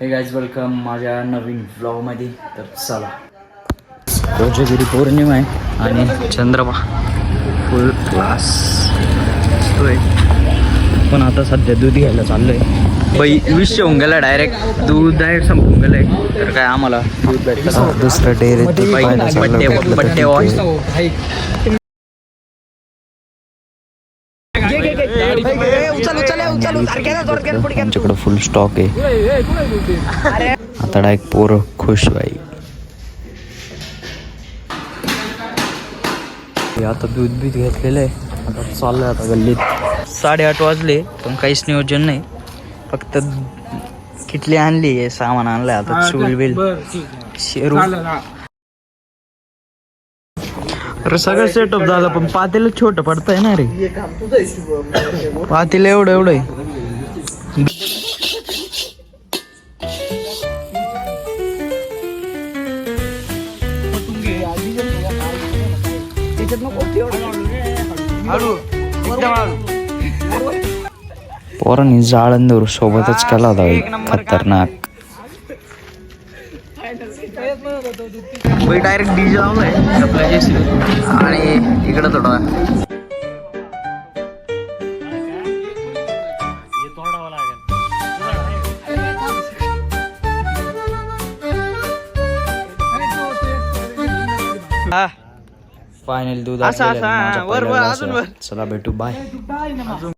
हे guys welcome माझ्या नवीन ब्लॉगमध्ये तर चला. कोजागिरी पौर्णिमा आहे आणि चंद्रमा फुल क्लास पण आता सध्या दूध घ्यायला चाललोय. बाई विष होऊन गेला डायरेक्ट दूध डायरेक्ट संपून गेलंय तर काय आम्हाला दूध भेटलं डेअरीत बाई, बड्डे बड्डे बॉय आमच्याकडे फुल स्टॉक आहे. आता डायरेक्ट पोरं खुश बाई. हे आता दूध बीत घेतलेलं आहे. आता चाललंय आता गल्लीत. साडेआठ वाजले पण काहीच नियोजन नाही. फक्त किटली आणली आहे सामान आणलंय आता चूल बिल. शेरू अरे सगळं सेटअप झालं पण पातेलं छोटं पडतंय ना रे. पातेलं एवढं एवढं आहे. पोरांनी जाळंदूर सोबतच केला होता बाई. खतरनाक डायरेक्ट डीजे लावलाय आपल्या जेसी आणि इकडं थोडा फायनल दूध असं, आपल्याला असं, माझ्या वर, वर, पहिल्या अजून ग्लासात. चला भेटू. बाय